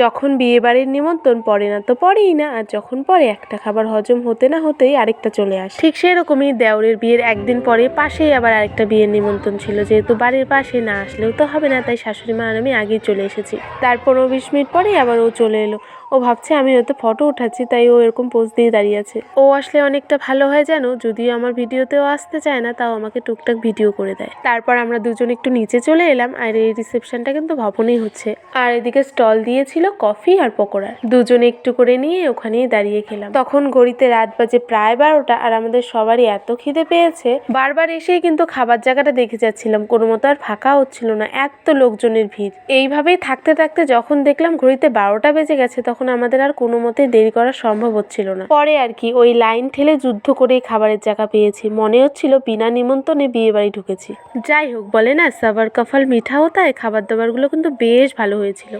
যখন বিয়ে বাড়ির নিমন্ত্রণ পড়ে না তো পড়েই না, আর যখন পরে একটা খাবার হজম হতে না হতেই আরেকটা চলে আসে। ঠিক সেরকমই দেওরের বিয়ের একদিন পরে পাশেই আবার আরেকটা বিয়ের নিমন্ত্রণ ছিল, যেহেতু বাড়ির পাশে না আসলেও তো হবে না, তাই শাশুড়ি মা আর আমি আগেই চলে এসেছি। তার পনেরো বিশ মিনিট পরেই আবার ও চলে এলো। ও ভাবছে আমি হয়তো ফটো উঠাচ্ছি, তাই ও এরকম পোজ দিয়ে দাঁড়িয়ে আছে। ও আসলে অনেকটা ভালো হয় জানো? যদিও আমার ভিডিওতেও আসতে চায় না, তাও আমাকে টুকটাক ভিডিও করে দেয়। তারপর আমরা দুজন একটু নিচে চলে এলাম, আর এই রিসেপশনটা কিন্তু ভবনেই হচ্ছে। আর এদিকে স্টল দিয়েছিল কফি আর পকোড়া। দুজনে একটু করে নিয়ে ওখানেই দাঁড়িয়ে খেলাম। তখন ঘড়িতে রাত বাজে প্রায় বারোটা, আর আমাদের সবারই এত খিদে পেয়েছে। বারবার এসেই কিন্তু খাবার জায়গাটা দেখে যাচ্ছিলাম, কোনো মতো আর ফাঁকা হচ্ছিল না, এত লোকজনের ভিড়। এইভাবেই থাকতে থাকতে যখন দেখলাম ঘড়িতে বারোটা বেজে গেছে তখন আমাদের আর কোনো মতে দেরি করা সম্ভব হচ্ছিল না। পরে আর কি, ওই লাইন ঠেলে যুদ্ধ করেই খাবারের জায়গা পেয়েছি। মনে হচ্ছিল বিনা নিমন্ত্রণে বিয়ে বাড়ি ঢুকেছি। যাই হোক, বলে না সাবার কফল মিঠা হতায় খাবার দাবারগুলো কিন্তু বেশ ভালো হয়েছিল।